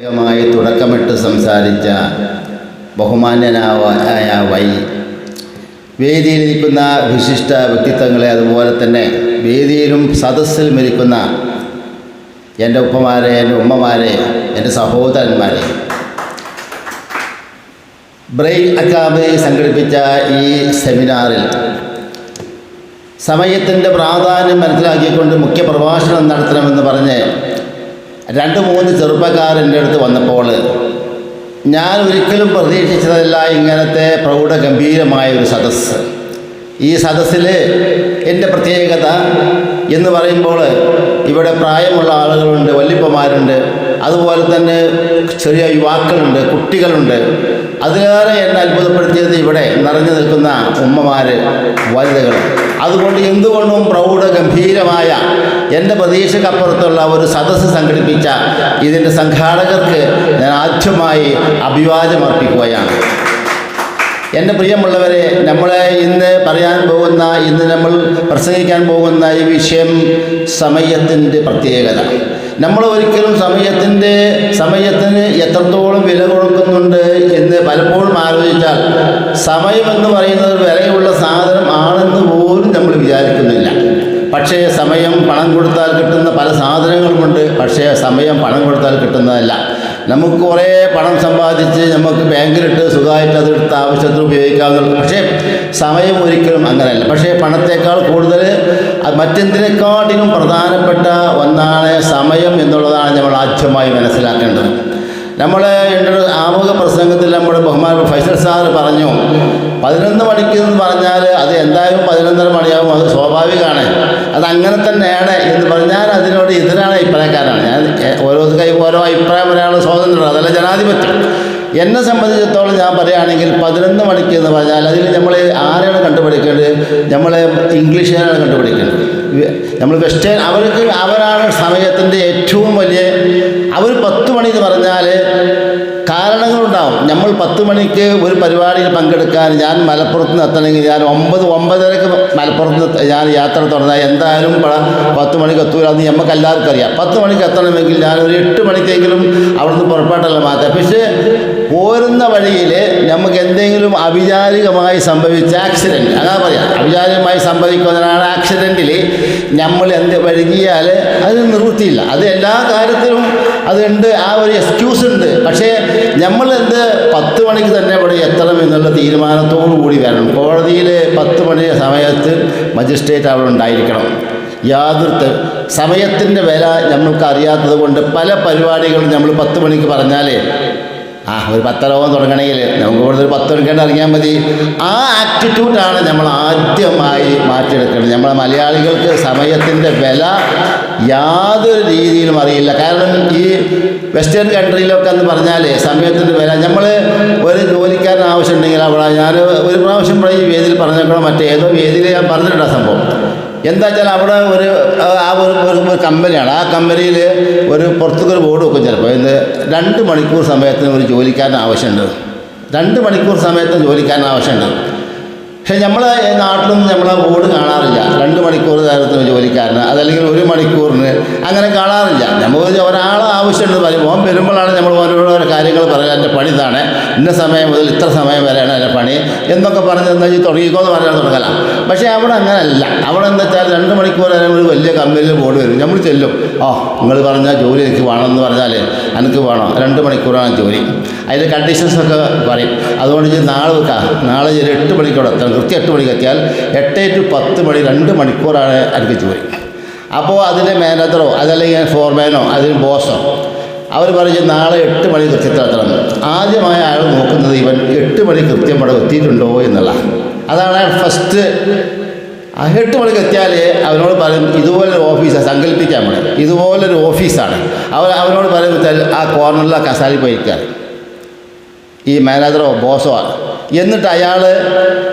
മായി തുടക്കമിട്ട് സംസാരിച്ച ബഹുമാന്യനായ വൈ. വേദിയിൽ ഇരിക്കുന്ന വിശിഷ്ട വ്യക്തിത്വങ്ങളെ അതുപോലെ തന്നെ വേദിയിലും സദസ്സിലും ഇരിക്കുന്ന എന്റെ ഉപ്പമാരെ എന്റെ ഉമ്മമാരെ എന്റെ സഹോദരന്മാരെ. ബ്രെയിൻ അക്കാദമി സംഘടിപ്പിച്ച ഈ സെമിനാറിൽ സമയത്തിന്റെ പ്രാധാന്യം മനസ്സിലാക്കിക്കൊണ്ട് മുഖ്യ പ്രഭാഷണം നടത്തണമെന്ന് പറഞ്ഞ് രണ്ട് മൂന്ന് ചെറുപ്പക്കാർ എന്റെ അടുത്ത് വന്നപ്പോൾ ഞാൻ ഒരിക്കലും പ്രതീക്ഷിച്ചതല്ല ഇങ്ങനത്തെ പ്രൗഢ ഗംഭീരമായ ഒരു സദസ്സ്. ഈ സദസ്സിൽ എന്റെ പ്രത്യേകത എന്ന് പറയുമ്പോൾ ഇവിടെ പ്രായമുള്ള ആളുകളുണ്ട് വല്ലിപ്പമാരുണ്ട് അതുപോലെ തന്നെ ചെറിയ യുവാക്കളുണ്ട് കുട്ടികളുണ്ട്. അതിലേറെ എന്നെ അത്ഭുതപ്പെടുത്തിയത് ഇവിടെ നിറഞ്ഞു നിൽക്കുന്ന ഉമ്മമാർ വനിതകൾ അതുകൊണ്ട് എന്തുകൊണ്ടും പ്രൗഢ ഗംഭീരമായ എന്റെ പ്രതീക്ഷക്കപ്പുറത്തുള്ള ഒരു സദസ്സ് സംഘടിപ്പിച്ച ഇതിന്റെ സംഘാടകർക്ക് ഞാൻ ആദ്യമായി അഭിവാദ്യം അർപ്പിക്കുകയാണ്. എന്റെ പ്രിയമുള്ളവരെ നമ്മളെ ഇന്ന് പറയാൻ പോകുന്ന ഇന്ന് നമ്മൾ പ്രസംഗിക്കാൻ പോകുന്ന ഈ വിഷയം സമയത്തിന്റെ പ്രത്യേകത. നമ്മൾ ഒരിക്കലും സമയത്തിന്റെ സമയത്തിന് എത്രത്തോളം വില കൊടുക്കുന്നുണ്ട് എന്ന് പലപ്പോഴും ആലോചിച്ചാൽ സമയം എന്ന് പറയുന്നത് വിലയുള്ള സാധനം ആണെന്ന് പോലും നമ്മൾ വിചാരിക്കുന്നില്ല പക്ഷേ സമയം പണം കൊടുത്താൽ കിട്ടുന്ന പല സാധനങ്ങളുമുണ്ട്. പക്ഷേ സമയം പണം കൊടുത്താൽ കിട്ടുന്നതല്ല. നമുക്ക് കുറേ പണം സമ്പാദിച്ച് നമുക്ക് ബാങ്കിലിട്ട് സുഖമായിട്ട് അതെടുത്ത് ആവശ്യത്തിന് ഉപയോഗിക്കാവുന്ന പക്ഷേ സമയം ഒരിക്കലും അങ്ങനെയല്ല. പക്ഷേ പണത്തേക്കാൾ കൂടുതൽ മറ്റെന്തിനെക്കാട്ടിലും പ്രധാനപ്പെട്ട ഒന്നാണ് സമയം എന്നുള്ളതാണ് നമ്മൾ ആദ്യമായി മനസ്സിലാക്കേണ്ടത്. നമ്മൾ ആമുഖ പ്രസംഗത്തിൽ നമ്മുടെ ബഹുമാന ഫൈസൽ സാർ പറഞ്ഞു പതിനൊന്ന് മണിക്ക് എന്ന് പറഞ്ഞാൽ അത് എന്തായാലും പതിനൊന്നര മണിയാവും അത് സ്വാഭാവികമാണ്. അത് അങ്ങനെ തന്നെയാണ് എന്ന് പറഞ്ഞാൽ അതിനോട് എതിരാണ് അഭിപ്രായക്കാരാണ് ഞാൻ ഓരോ കൈ ഓരോ അഭിപ്രായം ഒരാൾ സ്വാതന്ത്ര്യം അതല്ല ജനാധിപത്യം. എന്നെ സംബന്ധിച്ചിടത്തോളം ഞാൻ പറയുകയാണെങ്കിൽ പതിനൊന്ന് മണിക്ക് എന്ന് പറഞ്ഞാൽ അതിൽ നമ്മൾ ആരെയാണ് കണ്ടുപിടിക്കേണ്ടത്? നമ്മൾ ഇംഗ്ലീഷുകാരാണ് കണ്ടുപിടിക്കേണ്ടത്. നമ്മൾ വെസ്റ്റേൺ അവർക്ക് അവരാണ് സമയത്തിന്റെ ഏറ്റവും വലിയ അവർ പത്ത് മണി എന്ന് പറഞ്ഞാൽ കാരണങ്ങളുണ്ടാവും നമ്മൾ പത്ത് മണിക്ക് ഒരു പരിപാടിയിൽ പങ്കെടുക്കാൻ ഞാൻ മലപ്പുറത്ത് നിന്ന് എത്തണമെങ്കിൽ ഞാൻ ഒമ്പത് ഒമ്പതരക്ക് മലപ്പുറത്ത് ഞാൻ യാത്ര തുടർന്നാൽ എന്തായാലും പത്ത് മണിക്ക് എത്തൂല എന്ന് നമുക്ക് എല്ലാവർക്കും അറിയാം. പത്ത് മണിക്ക് എത്തണമെങ്കിൽ ഞാൻ ഒരു എട്ട് മണിക്കെങ്കിലും അവിടുന്ന് പുറപ്പെട്ടല്ല മാറ്റാം. പക്ഷേ പോരുന്ന വഴിയിൽ നമുക്ക് എന്തെങ്കിലും അവിചാരികമായി സംഭവിച്ച ആക്സിഡന്റ് അങ്ങനെ പറയാം അവിചാരികമായി സംഭവിക്കുന്നതിനാണ് ആക്സിഡന്റിൽ നമ്മൾ എന്ത് വഴുകിയാൽ അത് നിവൃത്തിയില്ല അത് എല്ലാ കാര്യത്തിലും അതുണ്ട് ആ ഒരു എക്സ്ക്യൂസ് ഉണ്ട്. പക്ഷേ നമ്മൾ എന്ത് പത്ത് മണിക്ക് തന്നെ ഇവിടെ എത്തണം എന്നുള്ള തീരുമാനത്തോടു കൂടി വരണം. കോടതിയിൽ പത്ത് മണി സമയത്ത് മജിസ്ട്രേറ്റ് അവിടെ ഉണ്ടായിരിക്കണം. യാതൊരു സമയത്തിന്റെ വില നമ്മൾക്ക് അറിയാത്തത് കൊണ്ട് പല പരിപാടികളും നമ്മൾ പത്ത് മണിക്ക് പറഞ്ഞാലേ ആ ഒരു പത്തരവും തുടങ്ങണമെങ്കിൽ നമുക്ക് കൂടുതൽ ഒരു പത്ത് മണിക്കേണ്ട ഇറങ്ങിയാൽ മതി. ആ ആറ്റിറ്റ്യൂഡാണ് നമ്മൾ ആദ്യമായി മാറ്റിയെടുക്കേണ്ടത്. നമ്മളെ മലയാളികൾക്ക് സമയത്തിന്റെ വില യാതൊരു രീതിയിലും അറിയില്ല. കാരണം ഈ വെസ്റ്റേൺ കൺട്രിയിലൊക്കെ എന്ന് പറഞ്ഞാൽ സമയത്തിന് വില. നമ്മൾ ഒരു ജോലിക്കാരൻ ആവശ്യമുണ്ടെങ്കിൽ അവിടെ ഞാൻ ഒരു പ്രാവശ്യം ഇവിടെ ഈ വേദിയിൽ പറഞ്ഞേക്കണം മറ്റേതോ വേദിയിൽ ഞാൻ പറഞ്ഞിട്ടുണ്ട് ആ സംഭവം. എന്താ വെച്ചാൽ അവിടെ ഒരു ആ ഒരു ഒരു ഒരു കമ്പനിയാണ്. ആ കമ്പനിയിൽ ഒരു പുറത്തൊക്കെ ഒരു ബോർഡ് വെക്കും ചിലപ്പോൾ ഇത് രണ്ട് മണിക്കൂർ സമയത്തിന് ഒരു ജോലിക്കാരൻ ആവശ്യമുണ്ട്. രണ്ട് മണിക്കൂർ സമയത്തിന് ജോലിക്കാരൻ ആവശ്യമുണ്ട്. പക്ഷേ നമ്മൾ നാട്ടിലൊന്നും നമ്മളെ ബോർഡ് കാണാറില്ല. രണ്ട് മണിക്കൂർ നേരത്തിന് ജോലിക്കാരന് അതല്ലെങ്കിൽ ഒരു മണിക്കൂറിന് അങ്ങനെ കാണാറില്ല. നമുക്ക് ഒരാളെ ആവശ്യമുണ്ട് പറയുമ്പോൾ വരുമ്പോഴാണ് നമ്മൾ ഓരോരോ കാര്യങ്ങൾ പറയുക. എന്റെ പണി ഇതാണ്. ഇന്ന സമയം മുതൽ ഇത്ര സമയം വരെയാണ് എന്റെ പണി എന്നൊക്കെ പറഞ്ഞ് എന്താ ഈ തുടങ്ങിക്കോ എന്ന് പറയാൻ തുടങ്ങലാം. പക്ഷേ അവിടെ അങ്ങനെയല്ല അവിടെ എന്താ വെച്ചാൽ രണ്ട് മണിക്കൂർ വരെ ഒരു വലിയ കമ്പനിയിൽ ബോർഡ് വരും. നമ്മൾ ചെല്ലും. ഓ നിങ്ങൾ പറഞ്ഞ ജോലി എനിക്ക് വേണമെന്ന് പറഞ്ഞാൽ എനിക്ക് വേണം. രണ്ട് മണിക്കൂറാണ് ജോലി. അതിന്റെ കണ്ടീഷൻസൊക്കെ പറയും. അതുകൊണ്ട് ഇനി നാളെ വെക്കാം. നാളെ ഒരു എട്ട് മണിക്കൂടെ എത്തണം. കൃത്യം എട്ട് മണിക്ക് എത്തിയാൽ എട്ട് ടു പത്ത് മണി രണ്ട് മണിക്കൂറാണ് എനിക്ക് ജോലി. അപ്പോൾ അതിന്റെ മാനേജറോ അതല്ലെങ്കിൽ ഫോർമാനോ അതിന് ബോസോ അവർ പറഞ്ഞു നാളെ എട്ട് മണി കൃത്യത്തിലെത്തണം ആദ്യമായ അയാൾ നോക്കുന്നത് ഇവൻ എട്ട് മണി കൃത്യം അവിടെ എത്തിയിട്ടുണ്ടോ എന്നുള്ള. അതാണ് ഫസ്റ്റ് ആ എട്ട് മണിക്ക് എത്തിയാൽ അവനോട് പറയും ഇതുപോലൊരു ഓഫീസാണ് സങ്കല്പിക്കാൻ വേണം ഇതുപോലൊരു ഓഫീസാണ് അവർ അവനോട് പറയും വെച്ചാൽ ആ കോർണറിലെ കസാലി പോയിരിക്കാൻ ഈ മാനേജറോ ബോസോ ആണ് എന്നിട്ട് അയാൾ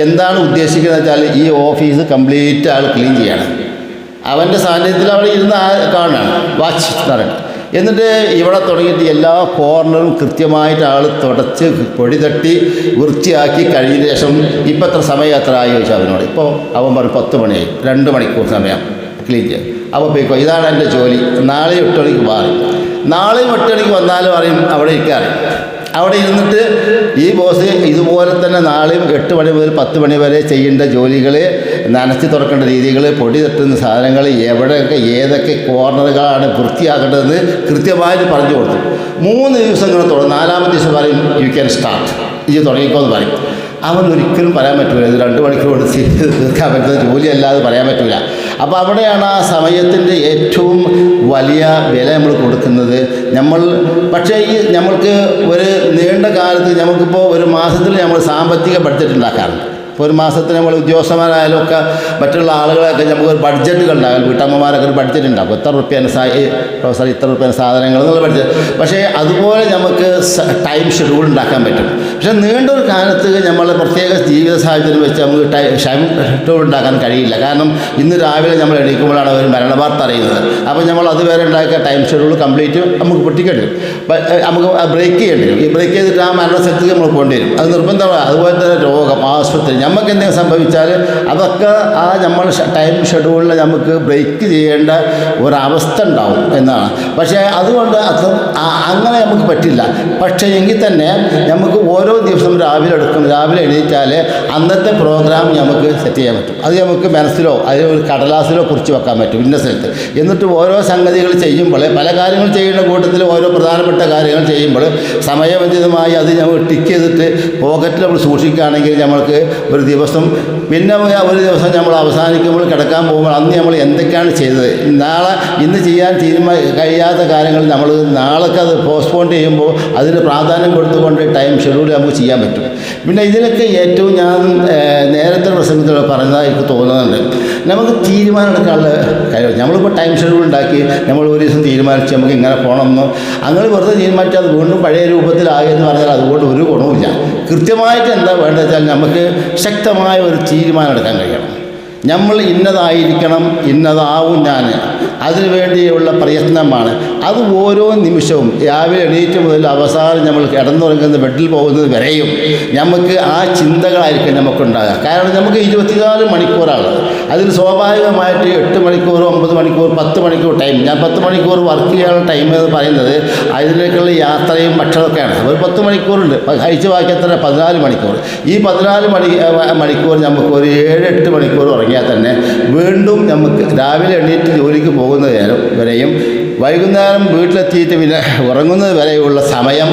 എന്താണ് ഉദ്ദേശിക്കുന്നത് വെച്ചാൽ ഈ ഓഫീസ് കംപ്ലീറ്റ് ആൾ ക്ലീൻ ചെയ്യണം. അവന്റെ സാന്നിധ്യത്തിൽ അവിടെ ഇരുന്ന് ആ കാണുകയാണ്. വാച്ച് എന്ന് എന്നിട്ട് ഇവിടെ തുടങ്ങിയിട്ട് എല്ലാ കോർണറും കൃത്യമായിട്ട് ആൾ തുടച്ച് പൊടി തട്ടി വൃത്തിയാക്കി കഴിഞ്ഞ ശേഷം ഇപ്പം എത്ര സമയം എത്ര ആയി ചോദിച്ചാൽ അവനോട്? ഇപ്പോൾ അവൻ പറഞ്ഞു പത്ത് മണിയായി. രണ്ട് മണിക്കൂർ സമയം. ക്ലീൻ ചെയ്യാം അപ്പോൾ പോയിക്കോ ഇതാണ് എന്റെ ജോലി. നാളെ എട്ട് മണിക്ക് മാറി. നാളെയും എട്ട് മണിക്ക് വന്നാലും അറിയും അവിടെ ഇരിക്കാറ് അവിടെ ഇരുന്നിട്ട് ഈ ബോസ് ഇതുപോലെ തന്നെ നാളെയും എട്ട് മണി മുതൽ പത്ത് മണി വരെ ചെയ്യേണ്ട ജോലികൾ നനച്ച് തുറക്കേണ്ട രീതികൾ പൊടി തട്ടുന്ന സാധനങ്ങൾ എവിടെയൊക്കെ ഏതൊക്കെ കോർണറുകളാണ് വൃത്തിയാക്കേണ്ടതെന്ന് കൃത്യമായിട്ട് പറഞ്ഞു കൊടുത്തു. മൂന്ന് ദിവസം ഇങ്ങനെ തുടങ്ങും നാലാമത്തെ ദിവസം പറയും യു ക്യാൻ സ്റ്റാർട്ട് ഇത് തുടങ്ങിക്കോ എന്ന് പറയും. അവൻ ഒരിക്കലും പറയാൻ പറ്റില്ല ഇത് രണ്ട് മണിക്കൂർ കൊണ്ട് തീർക്കാൻ പറ്റുന്ന ജോലിയല്ലാതെ പറയാൻ പറ്റില്ല അപ്പോൾ അവിടെയാണ് ആ സമയത്തിന്റെ ഏറ്റവും വലിയ വില നമ്മൾ കൊടുക്കുന്നത്. നമ്മൾ പക്ഷേ ഈ നമ്മൾക്ക് ഒരു നീണ്ട കാലത്ത് നമുക്കിപ്പോൾ ഒരു മാസത്തിൽ നമ്മൾ സാമ്പത്തിക ബഡ്ജറ്റ് ഉണ്ടാക്കാറുണ്ട്. ഇപ്പോൾ ഒരു മാസത്തിന് നമ്മൾ ഉദ്യോഗസ്ഥന്മാരായാലും ഒക്കെ മറ്റുള്ള ആളുകളൊക്കെ നമുക്ക് ഒരു ബഡ്ജറ്റുകൾ ഉണ്ടാകും. വീട്ടമ്മമാരൊക്കെ ഒരു ബഡ്ജറ്റ് ഉണ്ടാകും. ഇത്ര റുപ്യാണ് സാ പ്രൊഫസർ ഇത്ര റുപ്യാണ് സാധനങ്ങൾ എന്നുള്ള ബഡ്ജറ്റ് പക്ഷേ അതുപോലെ നമുക്ക് ടൈം ഷെഡ്യൂൾ ഉണ്ടാക്കാൻ പറ്റും. പക്ഷേ നീണ്ടൊരു കാലത്ത് നമ്മൾ പ്രത്യേക ജീവിത സാഹചര്യം വെച്ച് നമുക്ക് ടൈം ഷെഡ്യൂൾ ഉണ്ടാക്കാൻ കഴിയില്ല. കാരണം ഇന്ന് രാവിലെ നമ്മൾ എണീക്കുമ്പോഴാണ് ഒരു മരണവാർത്ത അറിയുന്നത്. അപ്പോൾ നമ്മൾ അതുവരെ ഉണ്ടാക്കിയ ടൈം ഷെഡ്യൂൾ കംപ്ലീറ്റ് നമുക്ക് പൊട്ടിക്കേണ്ടി നമുക്ക് ബ്രേക്ക് ചെയ്യേണ്ടി വരും. ഈ ബ്രേക്ക് ചെയ്തിട്ട് ആ മരണസ്ഥലത്തേക്ക് നമ്മൾ പോകേണ്ടി വരും. അത് നിർബന്ധമാണ്. അതുപോലെ തന്നെ രോഗം ആശുപത്രി നമുക്ക് എന്തെങ്കിലും സംഭവിച്ചാൽ അതൊക്കെ ആ നമ്മൾ ടൈം ഷെഡ്യൂളിൽ നമുക്ക് ബ്രേക്ക് ചെയ്യേണ്ട ഒരവസ്ഥ ഉണ്ടാവും എന്നാണ്. പക്ഷേ അതുകൊണ്ട് അത് അങ്ങനെ നമുക്ക് പറ്റില്ല. പക്ഷേ എങ്കിൽ തന്നെ നമുക്ക് ഓരോ ദിവസം രാവിലെ എടുക്കും രാവിലെ എണീറ്റാൽ അന്നത്തെ പ്രോഗ്രാം നമുക്ക് സെറ്റ് ചെയ്യാൻ പറ്റും. അത് നമുക്ക് മനസ്സിലോ അതിൽ ഒരു കടലാസിലോ കുറിച്ച് വെക്കാൻ പറ്റും ഇന്ന സ്ഥലത്ത്. എന്നിട്ട് ഓരോ സംഗതികൾ ചെയ്യുമ്പോൾ പല കാര്യങ്ങൾ ചെയ്യുന്ന കൂട്ടത്തിൽ ഓരോ പ്രധാനപ്പെട്ട കാര്യങ്ങൾ ചെയ്യുമ്പോൾ സമയബന്ധിതമായി അത് നമ്മൾ ടിക്ക് ചെയ്തിട്ട് പോക്കറ്റിൽ നമ്മൾ സൂക്ഷിക്കുകയാണെങ്കിൽ നമ്മൾക്ക് ഒരു ദിവസം പിന്നെ ഒരു ദിവസം നമ്മൾ അവസാനിക്കുമ്പോൾ കിടക്കാൻ പോകുമ്പോൾ അന്ന് നമ്മൾ എന്തൊക്കെയാണ് ചെയ്തത്? നാളെ ഇന്ന് ചെയ്യാൻ തീരുമാന കഴിയാത്ത കാര്യങ്ങൾ നമ്മൾ നാളേക്ക് അത് പോസ്റ്റ്പോൺ ചെയ്യുമ്പോൾ അതിന് പ്രാധാന്യം കൊടുത്തുകൊണ്ട് ടൈം ഷെഡ്യൂൾ നമുക്ക് ചെയ്യാൻ പറ്റും. പിന്നെ ഇതിലൊക്കെ ഏറ്റവും ഞാൻ നേരത്തെ പ്രസംഗത്തിൽ പറഞ്ഞതായി തോന്നുന്നുണ്ട്. നമുക്ക് തീരുമാനം എടുക്കാനുള്ള കഴിവ്. നമ്മളിപ്പോൾ ടൈം ഷെഡ്യൂൾ ഉണ്ടാക്കി നമ്മൾ ഒരു ദിവസം തീരുമാനിച്ച് നമുക്ക് ഇങ്ങനെ പോകണമെന്നോ അങ്ങനെ വെറുതെ തീരുമാനിച്ചാൽ അത് വീണ്ടും പഴയ രൂപത്തിലായി എന്ന് പറഞ്ഞാൽ അതുകൊണ്ട് ഒരു ഗുണവുമില്ല. കൃത്യമായിട്ട് എന്താ വേണ്ടത് വെച്ചാൽ നമുക്ക് ശക്തമായ ഒരു തീരുമാനം എടുക്കാൻ കഴിയണം. നമ്മൾ ഇന്നതായിരിക്കണം ഇന്നതാവും ഞാൻ. അതിനു വേണ്ടിയുള്ള പ്രയത്നമാണ്. അത് ഓരോ നിമിഷവും രാവിലെ എണീറ്റ് മുതൽ അവസാനം നമ്മൾ കിടന്നുറങ്ങുന്ന ബെഡിൽ പോകുന്നത് വരെയും നമുക്ക് ആ ചിന്തകളായിരിക്കും നമുക്കുണ്ടാകുക. കാരണം നമുക്ക് ഇരുപത്തിനാല് മണിക്കൂറാണ്. അതിൽ സ്വാഭാവികമായിട്ട് എട്ട് മണിക്കൂർ ഒമ്പത് മണിക്കൂർ പത്ത് മണിക്കൂർ ടൈം ഞാൻ പത്ത് മണിക്കൂർ വർക്ക് ചെയ്യാനുള്ള ടൈം എന്ന് പറയുന്നത് അതിലേക്കുള്ള യാത്രയും ഭക്ഷണമൊക്കെയാണ്. ഒരു പത്ത് മണിക്കൂറുണ്ട്. കഴിച്ച ബാക്കി എത്ര? പതിനാല് മണിക്കൂർ. ഈ പതിനാല് മണി മണിക്കൂർ നമുക്ക് ഒരു ഏഴ് എട്ട് മണിക്കൂർ ഉറങ്ങിയാൽ തന്നെ വീണ്ടും നമുക്ക് രാവിലെ എണീറ്റ് ജോലിക്ക് പോകുന്ന നേരം വരെയും വൈകുന്നേരം വീട്ടിലെത്തിയിട്ട് പിന്നെ ഉറങ്ങുന്നത് വരെയുള്ള സമയം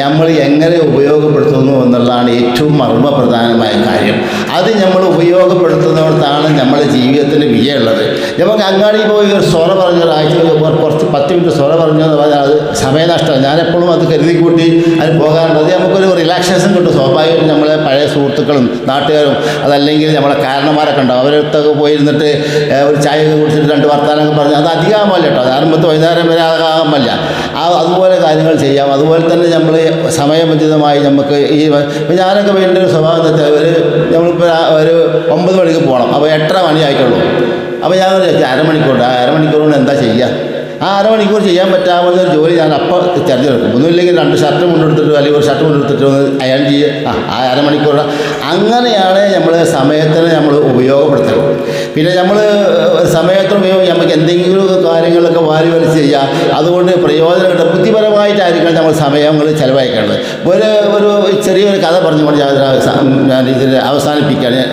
നമ്മൾ എങ്ങനെ ഉപയോഗപ്പെടുത്തുന്നു എന്നുള്ളതാണ് ഏറ്റവും മർമ്മപ്രധാനമായ കാര്യം. അത് നമ്മൾ ഉപയോഗപ്പെടുത്തുന്നിടത്താണ് നമ്മുടെ ജീവിതത്തിന്റെ വിജയമുള്ളത്. നമുക്ക് അങ്ങാടി പോയി ഒരു സ്വറ പറഞ്ഞ ഒരാഴ്ച കുറച്ച് പത്ത് മിനിറ്റ് സ്വറ പറഞ്ഞു എന്ന് പറഞ്ഞാൽ അത് സമയനഷ്ടമാണ് ഞാനെപ്പോഴും അത് കരുതി കൂട്ടി അത് പോകാറുണ്ട്. അത് നമുക്കൊരു റിലാക്സേഷൻ കിട്ടും. സ്വാഭാവികമായിട്ടും നമ്മളെ പഴയ സുഹൃത്തുക്കളും നാട്ടുകാരും അതല്ലെങ്കിൽ നമ്മളെ കാരണന്മാരൊക്കെ ഉണ്ടാവും. അവരടുത്തൊക്കെ പോയിരുന്നിട്ട് ഒരു ചായ കുടിച്ചിട്ട് രണ്ട് വർത്താനൊക്കെ പറഞ്ഞ് അത് അധികമാവില്ല കേട്ടോ. ആരംഭത്ത് വൈകുന്നേരം വരെ ആകാൻ പറ്റില്ല ആ അതുപോലെ കാര്യങ്ങൾ ചെയ്യാം. അതുപോലെ തന്നെ നമ്മൾ സമയബന്ധിതമായി നമുക്ക് ഈ ഞാനൊക്കെ വീണ്ടും ഒരു സ്വഭാവം എന്ന് വെച്ചാൽ ഒരു നമ്മളിപ്പോൾ ഒരു ഒമ്പത് മണിക്ക് പോകണം അപ്പോൾ എട്ടര മണി ആയിട്ടുള്ളൂ അപ്പോൾ ഞാൻ അരമണിക്കൂർ ആ അരമണിക്കൂർ കൊണ്ട് എന്താ ചെയ്യുക ആ അരമണിക്കൂർ ചെയ്യാൻ പറ്റാവുന്ന ഒരു ജോലി ഞാൻ അപ്പോൾ തിരഞ്ഞെടുക്കും. ഒന്നുമില്ലെങ്കിൽ രണ്ട് ഷർട്ട് കൊണ്ടെടുത്തിട്ട് അല്ലെങ്കിൽ ഒരു ഷർട്ട് കൊണ്ടെടുത്തിട്ട് ഒന്ന് അയൺ ചെയ്യുക ആ അരമണിക്കൂർ അങ്ങനെയാണ് നമ്മൾ സമയത്തിനെ നമ്മൾ ഉപയോഗപ്പെടുത്തുന്നത്. പിന്നെ നമ്മൾ സമയത്തിന് ഉപയോഗം നമുക്ക് എന്തെങ്കിലും കാര്യങ്ങളൊക്കെ വാരി വലിച്ച് ചെയ്യുക അതുകൊണ്ട് പ്രയോജനം കിട്ടും ബുദ്ധിപരമായിട്ടായിരിക്കണം നമ്മൾ സമയങ്ങൾ ചിലവഴിക്കേണ്ടത്. ഒരു ഒരു ചെറിയൊരു കഥ പറഞ്ഞുകൊണ്ട് ഞാൻ ഞാൻ ഇതിൽ അവസാനിപ്പിക്കുകയാണ്.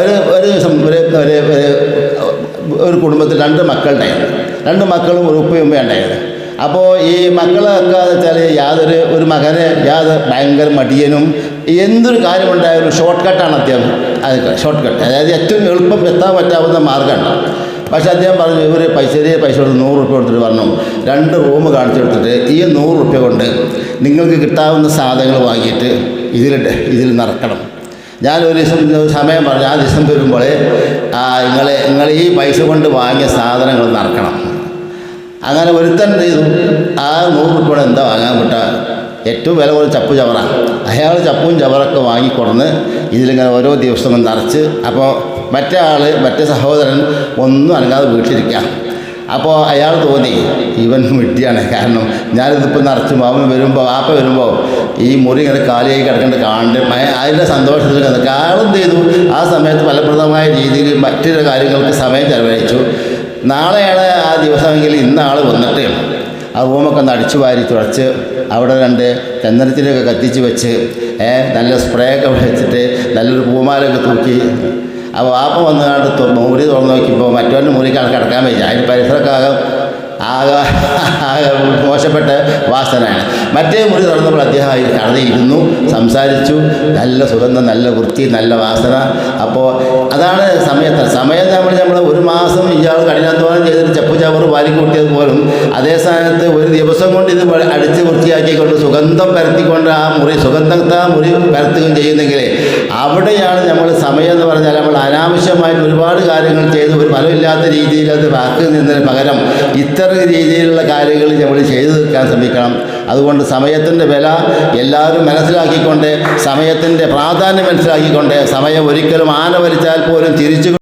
ഒരു ഒരു ഒരു ഒരു കുടുംബത്തിൽ രണ്ട് മക്കളുണ്ടായിരുന്നു. രണ്ട് മക്കളും ഒരു ഉപ്പയും ഉമ്മയും ഉണ്ടായത് അപ്പോൾ ഈ മക്കളൊക്കെ വെച്ചാൽ യാതൊരു ഒരു മകന് യാതൊരു ഭയങ്കര മടിയനും എന്തൊരു കാര്യമുണ്ടായാലും ഷോർട്ട് കട്ടാണ് അദ്ദേഹം. അത് ഷോർട്ട് കട്ട് അതായത് ഏറ്റവും എളുപ്പം എത്താൻ പറ്റാവുന്ന മാർഗമാണ് പക്ഷേ അദ്ദേഹം പറഞ്ഞു ഇവർ പൈസ ചെറിയ പൈസ കൊടുത്ത് നൂറ് റുപ്യ കൊടുത്തിട്ട് പറഞ്ഞു. രണ്ട് റൂം കാണിച്ചു കൊടുത്തിട്ട് ഈ നൂറ് റുപ്യ കൊണ്ട് നിങ്ങൾക്ക് കിട്ടാവുന്ന സാധനങ്ങൾ വാങ്ങിയിട്ട് ഇതിലിട്ട് ഇതിൽ നിറക്കണം. ഞാൻ ഒരു ദിവസം സമയം പറഞ്ഞു ആ ദിവസം വരുമ്പോൾ നിങ്ങൾ നിങ്ങൾ ഈ പൈസ കൊണ്ട് വാങ്ങിയ സാധനങ്ങൾ നിറക്കണം. അങ്ങനെ ഒരുത്തൻ ചെയ്തു? ആ നൂറ് രൂപ എന്താ വാങ്ങാൻ വിട്ട? ഏറ്റവും വില കുറച്ച് ചപ്പു ചവറ. അയാൾ ചപ്പും ചവറൊക്കെ വാങ്ങിക്കൊടുന്ന് ഇതിലിങ്ങനെ ഓരോ ദിവസവും നിറച്ച് അപ്പോൾ മറ്റേ ആൾ മറ്റേ സഹോദരൻ ഒന്നും അനങ്ങാതെ വീട്ടിലിരിക്കാം. അപ്പോൾ അയാൾ തോന്നി ഇവൻ വിട്ടിയാണ് കാരണം ഞാനിതിപ്പോൾ നിറച്ചു അവൻ വരുമ്പോൾ ആപ്പ വരുമ്പോൾ ഈ മുറി ഇങ്ങനെ കാലിയായി കിടക്കേണ്ട കാണ്ട് അതിന്റെ സന്തോഷത്തിൽ കിടക്കുക അയാളെന്ത് ചെയ്തു? ആ സമയത്ത് ഫലപ്രദമായ രീതിയിൽ മറ്റൊരു കാര്യങ്ങൾക്ക് സമയം ചെലവഴിച്ചു. നാളെയാണ് ആ ദിവസമെങ്കിൽ ഇന്ന് ആൾ വന്നിട്ട് ആ റൂമൊക്കെ ഒന്ന് അടിച്ചു വാരി തുടച്ച് അവിടെ രണ്ട് ചന്ദനത്തിലൊക്കെ കത്തിച്ച് വെച്ച് നല്ല സ്പ്രേ ഒക്കെ വെച്ചിട്ട് നല്ലൊരു പൂമാലൊക്കെ തൂക്കി. അപ്പോൾ വാപ്പ വന്നുകൊണ്ട് തു- തുറന്നു നോക്കിയപ്പോൾ മറ്റവന്റെ മുറിക്കാണ് കിടക്കാൻ വയ്യ. അതിന് പരിസരമൊക്കെ ആകെ മോശപ്പെട്ട വാസനയാണ്. മറ്റേ മുറി തുറന്നപ്പോൾ അദ്ദേഹം കടന്നിരുന്നു സംസാരിച്ചു. നല്ല സുഗന്ധം നല്ല വൃത്തി നല്ല വാസന. അപ്പോൾ അതാണ് സമയത്ത്. സമയം നമ്മൾ നമ്മൾ ഒരു മാസം ഇയാൾ കഠിനാധ്വാനം ചെയ്തിട്ട് ചപ്പു ചവറ് വാരിക്കൂട്ടിയത് പോലും അതേ സ്ഥാനത്ത് ഒരു ദിവസം കൊണ്ട് ഇത് അടിച്ച് വൃത്തിയാക്കിക്കൊണ്ട് സുഗന്ധം പരത്തിക്കൊണ്ട് ആ മുറി സുഗന്ധത്തെ ആ മുറി പരത്തുകയും ചെയ്യുന്നെങ്കിൽ അവിടെയാണ് നമ്മൾ സമയം എന്ന് പറഞ്ഞാൽ നമ്മൾ അനാവശ്യമായിട്ട് ഒരുപാട് കാര്യങ്ങൾ ചെയ്ത് ഒരു ഫലമില്ലാത്ത രീതിയിൽ അത് വാക്ക് നിന്നതിന് പകരം ഇത്തരം രീതിയിലുള്ള കാര്യങ്ങൾ നമ്മൾ ചെയ്തു തീർക്കാൻ ശ്രമിക്കണം. അതുകൊണ്ട് സമയത്തിന്റെ വില എല്ലാവരും മനസ്സിലാക്കിക്കൊണ്ട് സമയത്തിന്റെ പ്രാധാന്യം മനസ്സിലാക്കിക്കൊണ്ട് സമയം ഒരിക്കലും ആന വലിച്ചാൽ പോലും തിരിച്ചു